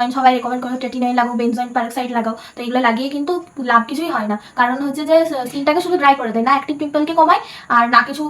সবাই রেকমেন্ড করে টেটিনাইন লাগাও বেনজয়েন পারক্সাইড লাগাও, তো এগুলো লাগিয়ে কিন্তু লাভ কিছুই হয় না। কারণ হচ্ছে যে স্কিনটাকে শুধু ড্রাই করে দেয় না অ্যাক্টিভ পিম্পলকে কমায়, আর না কিছু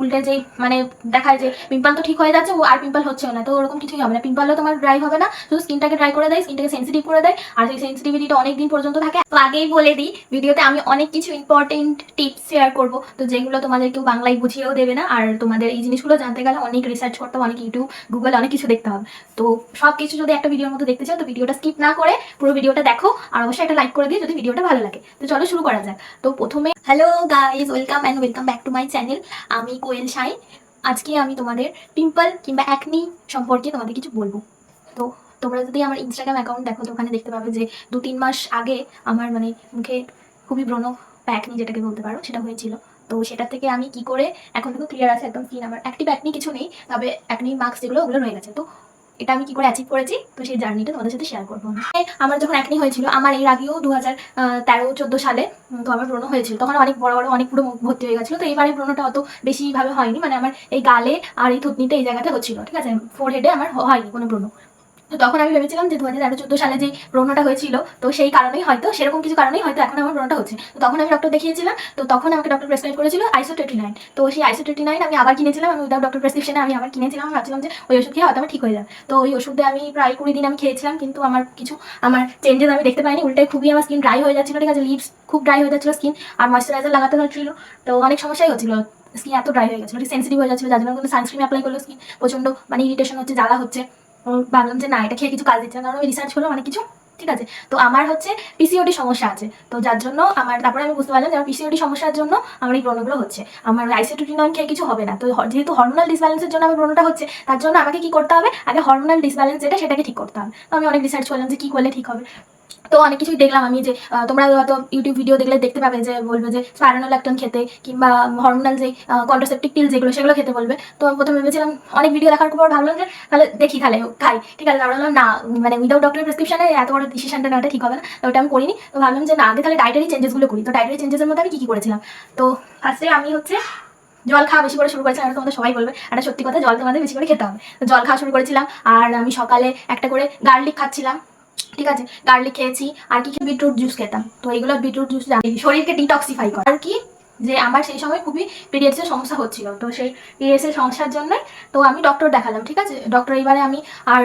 উল্টে যে মানে দেখায় যে পিম্পল তো ঠিক হয়ে যাচ্ছে আর পিম্পল হচ্ছে না, তো ওরকম কিছুই হবে না। পিম্পলও তোমার ড্রাই হবে না, শুধু স্কিনটাকে ড্রাই করে দেয় স্কিনটাকে সেন্সিটিভ করে দেয়, আর সেই সেন্সিটিভিটিটা অনেক দিন পর্যন্ত থাকে। তো আগেই বলে দিই, ভিডিওতে আমি অনেক কিছু ইম্পর্টেন্ট টিপস শেয়ার করব, তো যেগুলো তোমাদের কেউ বাংলায় বুঝিয়েও দেবে না, আর তোমাদের এই জিনিসগুলো জানতে গেলে অনেক রিসার্চ করতে হবে, অনেক ইউটিউব গুগলে অনেক কিছু দেখতে হবে। তো সব কিছু যদি একটা ভিডিওর মধ্যে দেখতে চাও, তো ভিডিওটা স্কিপ না করে পুরো ভিডিওটা দেখো, আর অবশ্যই একটা লাইক করে দিয়ে যদি ভিডিওটা ভালো লাগে। তো চলো শুরু করা যাক। তো প্রথমে hello guys welcome and welcome back to my channel আমি কোয়েল সাই। আজকে আমি তোমাদের পিম্পল কিংবা অ্যাকনি সম্পর্কে তোমাদের কিছু বলব। তো তোমরা যদি আমার ইনস্টাগ্রাম অ্যাকাউন্ট দেখো, তো ওখানে দেখতে পাবে যে দু তিন মাস আগে আমার মানে মুখে খুবই ব্রণ অ্যাকনি যেটাকে বলতে পারো, সেটা হয়েছিল। তো সেটা থেকে আমি কি করে এখন থেকে ক্লিয়ার আছে, একদম স্কিন আমার অ্যাক্টিভ অ্যাকনি কিছু নেই, তবে অ্যাকনি মার্কস যেগুলো, ওগুলো রয়ে গেছে। তো এটা আমি কি করে অ্যাচিভ করেছি? তো সেই জার্নিটা তোমাদের সাথে শেয়ার করব। আমি। আমার যখন অ্যাকনি হয়েছিল, আমার এর আগেও দু হাজার তেরো সালে তো আমার ব্রণ হয়েছিল। তখন অনেক বড় বড়, অনেক পুরো মুখ ভর্তি হয়ে গেছিল। তো এইবারে ব্রণটা অত বেশিভাবে হয়নি। মানে আমার এই গালে আর এই থুতনিতে এই জায়গাতে হচ্ছিল। ঠিক আছে? ফোর হেডে আমার হয়নি কোনো ব্রণ। তো তখন আমি ভেবেছিলাম যে দু হাজার তেরো চোদ্দ সালে যে ব্রণটা হয়েছিল, তো সেই কারণেই হয়তো, সেরকম কিছু কারণেই হয়তো এখন আমার ব্রণটা হচ্ছে। তো তখন আমি ডক্টর দেখিয়েছিলাম, তো তখন আমাকে ডক্টর প্রেসক্রাইব করেছিল আইসো টোয়েন্টি নাইন তো সেই আইসো টোয়েন্টি নাইন আমি আবার কিনেছিলাম, আমি উইদাউট ডক্টর প্রেসক্রিপশনে আমি আবার কিনেছিলাম ভাবছিলাম যে ওই ওষুধ খেয়ে হয়তো আমার ঠিক হয়ে যাবে। তো ওই ওষুধে আমি প্রায় কুড়ি দিন আমি খেয়েছিলাম, কিন্তু আমার কিছু, আমার চেঞ্জেস আমি দেখতে পাইনি, উল্টে খুবই আমার স্কিন ড্রাই হয়ে যাচ্ছিল, ঠিক আছে লিপস খুব ড্রাই হয়ে যাচ্ছিল স্কিন আর ময়শ্চারাইজার লাগাতে হচ্ছিল। তো অনেক সমস্যাই হচ্ছিল স্কিন এত ড্রাই হয়ে গেছিল সেন্সিটিভ হয়ে যাচ্ছিল, যার জন্য সানস্ক্রিন অ্যাপ্লাই করল স্কিন প্রচণ্ড মানে ইরিটেশন হচ্ছে, জ্বালা হচ্ছে। ভাবলাম যে না, এটা খেয়ে কিছু কাজ দিচ্ছে না, কারণ রিসার্চ করলাম অনেক কিছু, ঠিক আছে? তো আমার হচ্ছে পিসিওডি সমস্যা আছে। তো যার জন্য আমার, তারপরে আমি বুঝতে পারলাম যে আমার পিসিওডি সমস্যার জন্য আমার এই ব্রণগুলো হচ্ছে। আমার আইসোটুটিনন খেয়ে কিছু হবে না। তো যেহেতু হরমোনাল ডিসব্যালেন্সের জন্য আমার ব্রণটা হচ্ছে, তার জন্য আমাকে কি করতে হবে? আগে হরমোনাল ডিসব্যালেন্স যেটা, সেটাকে ঠিক করতে হবে। তো আমি অনেক রিসার্চ করলাম যে কী করলে ঠিক হবে। তো অনেক কিছুই দেখলাম আমি যে তোমরা হয়তো ইউটিউব ভিডিও দেখলে দেখতে পাবে যে বলবে যে স্পাইরানোল্যাকটন খেতে কিংবা হরমোনাল যে কন্ট্রাসেপ্টিক পিল যেগুলো, সেগুলো খেতে বলবে। তো প্রথমে ভেবেছিলাম অনেক ভিডিও দেখার পর ভাবলাম যে তাহলে দেখি তাহলে, খাই। ঠিক আছে, তারপর না মানে উইদাউট ডক্টরের প্রেসক্রিপশনে এত বড় ডিসিশনটা নেওয়াটা ঠিক হবে না। তো ওটা আমি করিনি। তো ভাবলাম যে, না, আগে তাহলে ডায়েটারি চেঞ্জেসগুলো করি। তো ডায়েটারি চেঞ্জেসের মধ্যে আমি কী কী করেছিলাম? তো ফার্স্টে আমি হচ্ছে জল খাওয়া বেশি করে শুরু করেছিলাম, এটা তোমাদের সবাই বলবে। একটা সত্যি কথা, জল তোমাদের বেশি করে খেতে হবে। তো জল খাওয়া শুরু করেছিলাম, আর আমি সকালে একটা করে গার্লিক খাচ্ছিলাম। ঠিক আছে গার্লিক খেয়েছি, আর কি বিটরুট জুস খেতাম। তো এইগুলো বিটরুট জুস শরীরকে ডিটক্সিফাই করে। আর কি? যে আমার সেই সময় খুবই পিরিয়ডসের সমস্যা হচ্ছিল। তো সেই পিরিয়ডসের সমস্যার জন্য তো আমি ডক্টর দেখালাম, ঠিক আছে? ডক্টর এবারে আমি, আর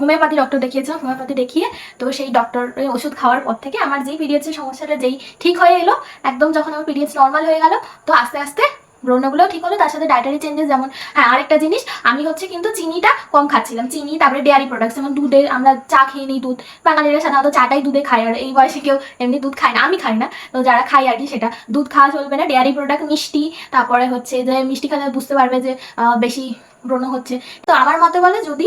হোমিওপ্যাথি ডক্টর দেখিয়েছিলাম, হোমিওপ্যাথি দেখিয়ে তো সেই ডক্টর ওষুধ খাওয়ার পর থেকে আমার যেই পিরিয়ডসের সমস্যাটা যেই ঠিক হয়ে এলো, একদম যখন আমার পিরিয়ডস নর্মাল হয়ে গেল, তো আস্তে আস্তে ব্রণগুলোও ঠিক হলো, তার সাথে ডায়েটারি চেঞ্জেস যেমন হ্যাঁ আরেকটা জিনিস, আমি হচ্ছে কিন্তু চিনিটা কম খাচ্ছিলাম। চিনি, তারপরে ডেয়ারি প্রোডাক্টস যেমন দুধে আমরা চা খেয়ে নিই দুধ। বাঙালিরা সাধারণত চাটাই দুধে খায়, আর এই বয়সে কেউ এমনি দুধ খায় না। আমি খাই না, তো যারা খাই আর কি সেটা। দুধ খাওয়া চলবে না ডেয়ারি প্রোডাক্ট মিষ্টি, তারপরে হচ্ছে যে মিষ্টি খেলে বুঝতে পারবে যে বেশি ব্রণ হচ্ছে। তো আমার মতে বলে যদি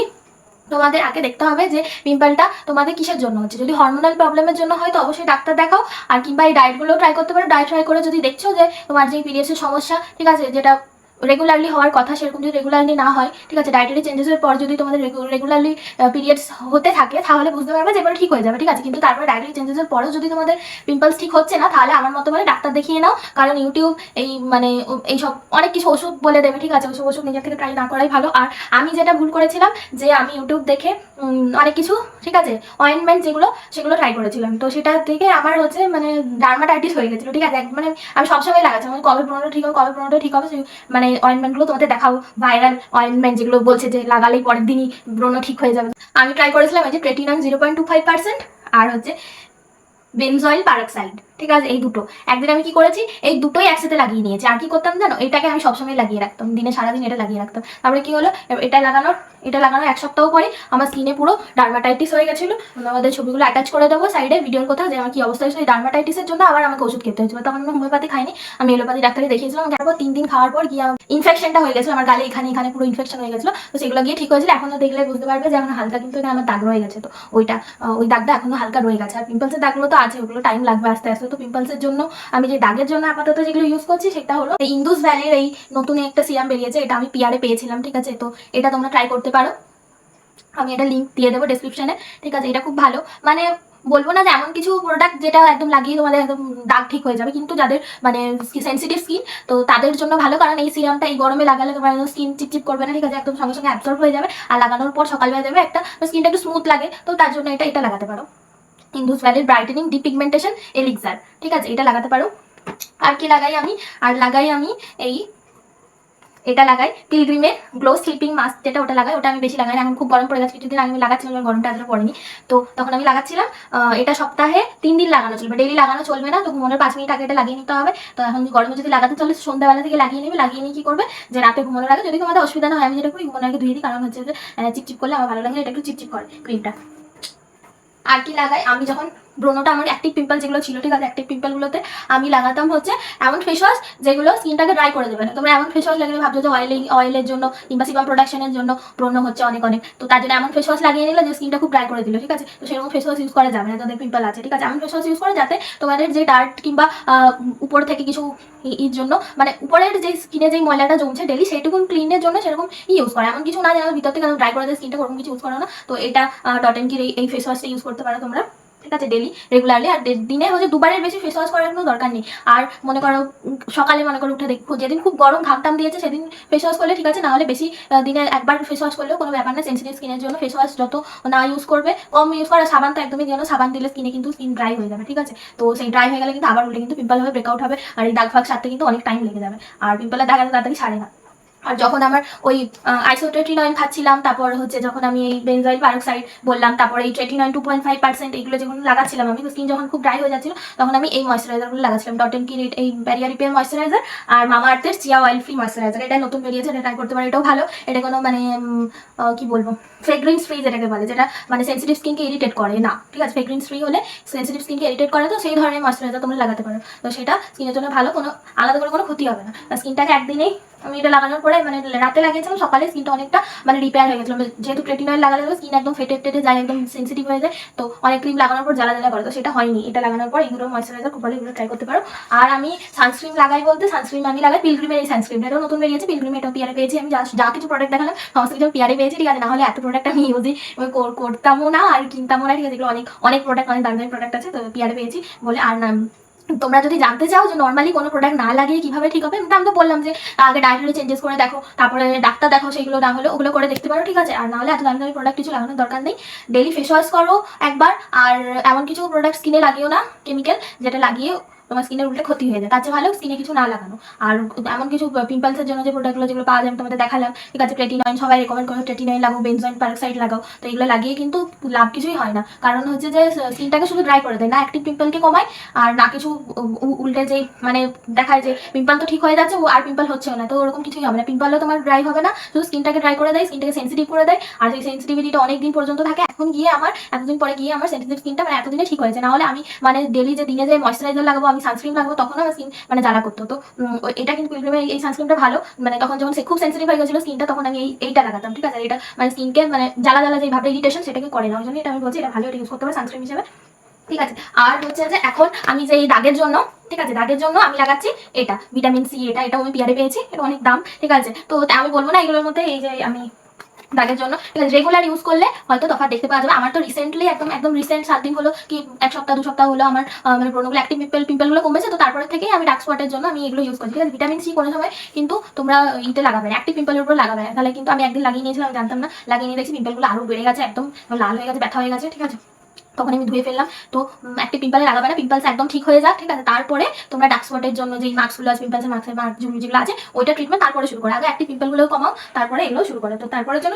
তোমাদের আগে দেখতে হবে যে পিম্পলটা তোমাদের কিসের জন্য হচ্ছে। যদি হরমোনাল প্রবলেমের জন্য হয় তো অবশ্যই ডাক্তার দেখাও। আর কিংবা এই ডায়েটগুলো ট্রাই করতে পারো। ডায়েট ট্রাই করে যদি দেখছ যে তোমার যে পিরিয়ডসের সমস্যা, ঠিক আছে, যেটা রেগুলারলি হওয়ার কথা, সেরকম যদি রেগুলারলি না হয়, ঠিক আছে ডায়েটারি চেঞ্জেসের পর যদি তোমাদের রেগুলারলি পিরিয়ডস হতে থাকে, তাহলে বুঝতে পারবে যে এবার ঠিক হয়ে যাবে, ঠিক আছে? কিন্তু তারপরে ডায়েটারি চেঞ্জেসের পরেও যদি তোমাদের পিম্পলস ঠিক হচ্ছে না, তাহলে আমার মতো বলে ডাক্তার দেখিয়ে নাও, কারণ ইউটিউব এই মানে এই সব অনেক কিছু ওষুধ বলে দেবে, ঠিক আছে? ওষুধ ওষুধ নিজের থেকে ট্রাই না করাই ভালো। আর আমি যেটা ভুল করেছিলাম, যে আমি ইউটিউব দেখে অনেক কিছু, ঠিক আছে অয়েনমেন্ট যেগুলো, সেগুলো ট্রাই করেছিলাম। তো সেটা থেকে আমার হচ্ছে মানে ডার্মাটাইটিস হয়ে গেছিল, ঠিক আছে? মানে আমি সবসময় লাগাচ্ছি মানে কবে প্রণটা ঠিক হবে, কবে প্রণটা ঠিক হবে মানে অয়েনমেন্টগুলো তোমাদের দেখাও। ভাইরাল অয়েনমেন্ট যেগুলো বলছে যে লাগালেই পরের দিনই ব্রণ ঠিক হয়ে যাবে। আমি ট্রাই করেছিলাম এই যে প্রেটিনাম zero point two five percent আর হচ্ছে বেনজয়েল পারাক্সাইড ঠিক আছে? এই দুটো। একদিন আমি কি করেছি? এই দুটোই একসাথে লাগিয়ে নিয়েছি। আর কি করতাম জানো? এটাকে আমি সবসময় লাগিয়ে রাখতাম। দিনে সারাদিন এটা লাগিয়ে রাখতাম। তারপরে কি হলো? এটা লাগানোর এটা লাগানোর এক সপ্তাহ পরে আমার স্কিনে পুরো ডার্মাটাইটিস হয়ে গেছিল। আমাদের ছবিগুলো অ্যাটাচ করে দেবো সাইডে ভিডিওর কোথাও, যে আমার কি অবস্থা হয়েছিল এই ডার্মাটাইটিসের জন্য আবার আমাকে ওষুধ খেতে হয়েছিল তখন আমি হোমিওপ্যাথি খাইনি আমি এলোপ্যাথি ডাক্তারে দেখিয়েছিলাম। তারপর তিন দিন খাওয়ার পর গিয়ে ইনফেকশনটা হয়ে গেছিল। আমার গালে এখানে এখানে পুরো ইনফেকশন হয়ে গেছিল। তো সেগুলো গিয়ে ঠিক হয়েছিল। এখনও দেখলে বুঝতে পারবে যে এখন হালকা কিন্তু আমার দাগ রয়ে গেছে তো। ওইটা ওই দাগটা এখনও হালকা রয়ে গেছে। আর পিম্পলসের দাগগুলো তো আছে, ওগুলো টাইম লাগবে আস্তে আস্তে। তো পিম্পলসের জন্য আমি যে দাগের জন্য আপাতত যেগুলো ইউজ করছি, সেটা হলো এই ইন্দুস ভ্যালির এই নতুন একটা সিরাম বেরিয়েছে, এটা আমি পিয়ারে পেয়েছিলাম, ঠিক আছে? তো এটা তোমরা ট্রাই করতে পারো। আমি এটা লিঙ্ক দিয়ে দেবো ডেসক্রিপশনে ঠিক আছে? এটা খুব ভালো। মানে বলব না যে এমন কিছু প্রোডাক্ট যেটা একদম লাগিয়ে তোমাদের একদম দাগ ঠিক হয়ে যাবে, কিন্তু যাদের মানে সেন্সিটিভ স্কিন তো তাদের জন্য ভালো। কারণ এই সিরামটা এই গরমে লাগালে তোমার একদম স্কিন চিপচিপ করবে না, ঠিক আছে? একদম সঙ্গে সঙ্গে অ্যাবসর্ব হয়ে যাবে, আর লাগানোর পর সকালবেলা দেবে একটা স্কিনটা একটু স্মুথ লাগে, তো তার জন্য এটা এটা লাগাতে পারো। ইন্দুস ভ্যালির ব্রাইটেনিং ডিপ পিগমেন্টেশন এলিক্সার ঠিক আছে? এটা লাগাতে পারো। আর কি লাগাই আমি? আর লাগাই আমি এই, এটা লাগাই পিলগ্রিমের গ্লো স্লিপিং মাস্ক যেটা ওটা লাগাই। ওটা আমি বেশি লাগাই না। এখন খুব গরম পড়ে গেছে। কিছুদিন আমি লাগাচ্ছিলাম গরমটা এতটা পড়েনি। তো তখন আমি লাগাচ্ছিলাম এটা সপ্তাহে তিন দিন লাগানো চলবে। ডেলি লাগানো চলবে না তো ঘুমানোর পাঁচ মিনিট আগে এটা লাগিয়ে নিতে হবে। তো এখন গরমে যদি লাগাতে চলে সন্ধ্যাবেলা থেকে লাগিয়ে নিবে। লাগিয়ে নিয়ে কি করবে? যে রাতে ঘুমানোর আগে যদি তোমাদের অসুবিধা না হয়, আমি যেটা করি, ঘুমানোর আগে ধুয়ে দিই। কারণ হচ্ছে যে চিপচিপ করলে আমার ভালো লাগে এটা একটু চিপচিপ করে ক্রিমটা আর কি লাগাই? আমি যখন ব্রোনোটা আমার অ্যাক্টিভ পিম্পল যেগুলো ছিল, ঠিক আছে? অ্যাক্টিভ পিম্পলগুলোতে আমি লাগাতাম হচ্ছে এমন ফেস ওয়াশ যেগুলো স্কিনটাকে ড্রাই করে দেবে না। তোমরা এমন ফেস ওয়াশ লাগিয়ে ভাবছ যে অয়েলিং অয়েলের জন্য কিংবা সিবাম প্রোডাকশনের জন্য ব্রণ হচ্ছে অনেক অনেক। তো তার জন্য এমন ফেস ওয়াশ লাগিয়ে নিলে যে স্কিনটা খুব ড্রাই করে দিল, ঠিক আছে? তো সেরকম ফেস ওয়াশ ইউজ করা যাবে না, যাদের পিম্পল আছে, ঠিক আছে? এমন ফেস ওয়াশ ইউজ করে যাতে তোমাদের যে ডার্ট কিংবা উপর থেকে কিছু ইর জন্য মানে উপরের যে স্কিনে যে ময়লাটা জমছে ডেলি সেটুকুন ক্লিনের জন্য সেরকম ইউজ করে। এমন কিছু না যেন ভিতর থেকে ড্রাই করে দেয় স্কিনটা ওরকম কিছু ইউজ করো না। তো এটা ডট এন কির এই- এই ফেস ওয়াশটা ইউজ করতে পারো তোমরা। ঠিক আছে ডেলি রেগুলারলি আর দিনে হচ্ছে দুবারের বেশি ফেস ওয়াশ করার কোনো দরকার নেই। আর মনে করো সকালে মনে করো উঠে দেখো, যেদিন খুব গরম ঘাম টাম দিয়েছে সেদিন ফেস ওয়াশ করলে ঠিক আছে না হলে বেশি দিনে একবার ফেস ওয়াশ করলেও কোনো ব্যাপার না। সেন্সিটিভ স্কিনের জন্য ফেস ওয়াশ যত না ইউজ করবে, কম ইউজ করা সাবান তো একদমই দিও না, সাবান দিলে স্কিনে কিন্তু স্কিন ড্রাই হয়ে যাবে, ঠিক আছে? তো সেই ড্রাই হয়ে গেলে কিন্তু আবার উল্টে কিন্তু পিম্পল হবে ব্রেকআউট হবে, আর এই দাগ ফাগ সারতে কিন্তু অনেক টাইম লেগে যাবে। আর পিম্পলের দাগ তাড়াতাড়ি সারে না। আর যখন আমার ওই আইসোট্রেটিনয়েন খাচ্ছিলাম, তারপর হচ্ছে যখন আমি এই বেনজয়েল পারক্সাইড বললাম, তারপর এই tretinoin two point five percent এইগুলো যখন লাগাচ্ছিলাম আমি স্কিন যখন খুব ড্রাই হয়ে যাচ্ছিল, তখন আমি এই ময়শ্চারাইজারগুলো লাগাচ্ছিলাম ডট এন কিরিট এই ব্যারিয়ার রিপেয়ার ময়শ্চারাইজার আর মামা আর্থের চিয়া অয়েল ফ্রি ময়শ্চারাইজার এটা নতুন বেরিয়েছে, এটা ট্রাই করতে পারে, এটাও ভালো। এটা কোনো মানে কি বলব? ফ্রেগ্রেন্স ফ্রি যেটাকে বলে, যেটা মানে সেন্সিটিভ স্কিনকে ইরিটেট করে না, ঠিক আছে? ফ্রেগ্রেন্স ফ্রি হলে সেন্সিটিভ স্কিনকে ইরিটেট করে তো সেই ধরনের ময়শ্চারাইজার তোমরা লাগাতে পারো। তো সেটা স্কিনের জন্য ভালো, কোনো আলাদা করে কোনো ক্ষতি হবে না। স্কিনটাকে একদিনেই আমি এটা লাগানোর পরে মানে রাতে লাগিয়েছিলাম, সকালে স্কিনটা অনেকটা মানে রিপেয়ার হয়ে গেছিল। যেহেতু প্রেটিনয়েল লাগালে স্কিন একদম ফেটে ফেটে যায়, একদম সেন্সিটিভ হয়ে যায়, তো অনেক ক্রিম লাগানোর পর জ্বালা জ্বালা করে, তো সেটা হয়নি। এটা লাগানোর পর এগুলো ময়শ্চারাইজার খুব ভালো এগুলো ট্রাই করতে পারো। আর আমি সানস্ক্রিন লাগাই বলতে সানস্ক্রিন আমি লাগাই পিলগ্রিমের এই সানস্ক্রিন এটাও নতুন বেরিয়েছে পিলগ্রিম এটাও পিয়ারে পেয়েছি। আমি যা কিছু প্রোডাক্ট দেখালাম, সমস্ত কিছু পিয়ারে পেয়েছি, ঠিক আছে? না হলে এত প্রোডাক্ট আমি ইউজই করতামও না আর কিনতামও না, ঠিক আছে? এগুলো অনেক অনেক প্রোডাক্ট অনেক দামি দামি প্রোডাক্ট আছে, তো পিয়ারে পেয়েছি বলে আর না। তোমরা যদি জানতে চাও যে নর্মালি কোনো প্রোডাক্ট না লাগিয়ে কীভাবে ঠিক হবে, আমি তো বললাম যে আগে ডায়েটারি চেঞ্জেস করে দেখো, তারপরে ডাক্তার দেখো সেগুলো না হলে ওগুলো করে দেখতে পারো, ঠিক আছে? আর নাহলে এত দামি দামি প্রোডাক্ট কিছু লাগানোর দরকার নেই। ডেলি ফেস ওয়াশ করো একবার, আর এমন কিছু প্রোডাক্ট স্কিনে লাগিও না কেমিক্যাল যেটা লাগিয়ে তোমার স্কিনের উল্টে ক্ষতি হয়ে যায়। তার চেয়ে ভালো স্কিনে কিছু না লাগানো। আর এমন কিছু পিম্পলসের জন্য যে প্রোডাক্টগুলো যেগুলো পাওয়া যায় তোমাদের দেখালাম। ঠিক আছে প্রেটিনয়েন সবাই রেকমেন্ড করো প্রেটিনয়েন লাগাও বেনজয়েন পারক্সাইড লাগাও। তো এগুলো লাগিয়ে কিন্তু লাভ কিছুই হয় না। কারণ হচ্ছে যে স্কিনটাকে শুধু ড্রাই করে দেয়, না অ্যাক্টিভ পিম্পলকে কমায়, আর না কিছু উল্টে যে মানে দেখায় যে পিম্পল তো ঠিক হয়ে যাচ্ছে আর পিম্পল হচ্ছে না। তো ওরকম কিছুই হবে না। পিম্পলও তোমার ড্রাই হবে না, শুধু স্কিনটাকে ড্রাই করে দেয় স্কিনটাকে সেন্সিটিভ করে দেয়। আর সেই সেন্সিটিভিটিটা অনেক দিন পর্যন্ত থাকে। এখন গিয়ে আমার, এতদিন পরে গিয়ে আমার সেন্সিটিভ স্কিনটা মানে এতদিনে ঠিক হয়েছে। না হলে আমি মানে ডেলি যে দিনে যে ময়শ্চারাইজার লাগাবো আমি সানস্ক্রিন লাগাবো তখন আমার স্কিন মানে জ্বালা করতো। তো এটা কিন্তু পিলগ্রিমের এই সানস্ক্রিনটা ভালো মানে তখন যখন সে খুব সেন্সিটিভ হয়ে গেছিল স্কিনটা তখন আমি এইটা লাগাতাম, ঠিক আছে? এটা মানে স্কিনকে মানে জ্বালা জ্বালা যে ভাবটা ইরিটেশন সেটাকে করে না। ওই জন্য এটা আমি বলছি, এটা ভালো, এটা ইউজ করতে পারো সানস্ক্রিন হিসেবে, ঠিক আছে? আর হচ্ছে যে এখন আমি যে এই দাগের জন্য, ঠিক আছে? দাগের জন্য আমি লাগাচ্ছি এটা ভিটামিন সি এটা এটাও আমি পিয়ারে পেয়েছি, এটা অনেক দাম, ঠিক আছে? তো আমি বলব না এগুলোর মধ্যে এই যে আমি দাগের জন্য। রেগুলার ইউজ করলে হয়তো তফাৎ দেখতে পাওয়া যাবে। আমার তো রিসেন্টলি একদম একদম রিসেন্ট সাত দিন হলো কি, এক সপ্তাহ, দু সপ্তাহ হলো আমার মানে ব্রণগুলো অ্যাক্টিভ পিম্পল পিম্পলগুলো কমেছে। তো তারপরে থেকেই আমি ডার্ক স্পটের জন্য আমি এগুলো ইউজ করছি ঠিক আছে? ভিটামিন সি কোনো সময় কিন্তু তোমরা ইতে লাগাবে অ্যাক্টিভ পিম্পলের উপর লাগাবে। তাহলে কিন্তু আমি একদিন লাগিয়ে নিয়েছিলাম জানতাম না। লাগিয়ে নিয়ে দেখছি পিম্পলগুলো আরও বেড়ে গেছে, একদম লাল হয়ে গেছে, ব্যথা হয়ে গেছে। ঠিক আছে? তখন আমি ধুয়ে ফেললাম। তো একটি পিম্পলে লাগাবে না পিম্পলস একদম ঠিক হয়ে যাক ঠিক আছে? তারপরে তোমরা ডার্ক স্পটের জন্য যেই মার্কসগুলো আছে পিম্পলসের মার্কসের মার্ক যেগুলো আছে ওইটা ট্রিটমেন্ট তারপরে শুরু করে। আগে একটি পিম্পলগুলো কমাও তারপরে এগুলো শুরু করে। তো তারপরের জন্য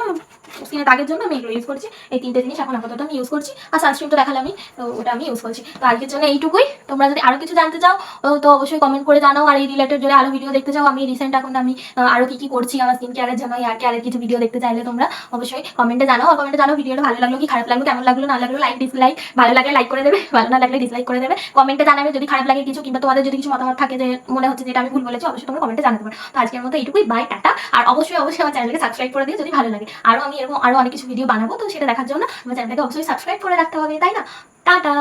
স্কিনের দাগের জন্য আমি এগুলো ইউজ করছি। এই তিনটে জিনিস এখন আপাতত আমি ইউজ করছি। আর সানস্ক্রিন তো দেখালাম আমি তো ওটা আমি ইউজ করছি। তো আজকের জন্য এইটুকুই। তোমরা যদি আরও কিছু জানতে চাও তো অবশ্যই কমেন্ট করে জানাও। আর এই রিলেটেড যদি আরও ভিডিও দেখতে চাও আমি রিসেন্ট এখন আমি আহ, আরও কি কি করছি আমার স্কিন কেয়ারের জন্য আর কেয়ারের কিছু ভিডিও দেখতে চাইলে তোমরা অবশ্যই কমেন্টে জানাও। আর কমেন্টে জানাও ভিডিওটা ভালো লাগল কি খারাপ লাগল কেমন লাগল না লাগল লাইক ডিসলাইক ভালো লাগলে লাইক করে দেবে, ভালো না লাগলে ডিসলাইক করে দেবে। কমেন্টে জানাবে যদি খারাপ লাগে কিছু, কিংবা তোমাদের যদি কিছু মতামত থাকে যে মনে হচ্ছে যেটা আমি ভুল বলেছি, অবশ্যই তোমরা কমেন্টে জানাতে পারো। তো আজকের মতো এইটুকুই বাই টাটা। আর অবশ্যই অবশ্যই আমার চ্যানেলকে সাবস্ক্রাইব করে দিও যদি ভালো লাগে। আরও আমি এরকম আরও অনেক কিছু ভিডিও বানাবো, তো সেটা দেখার জন্য আমার চ্যানেলকে অবশ্যই সাবস্ক্রাইব করে রাখতে হবে, তাই না? টাটা!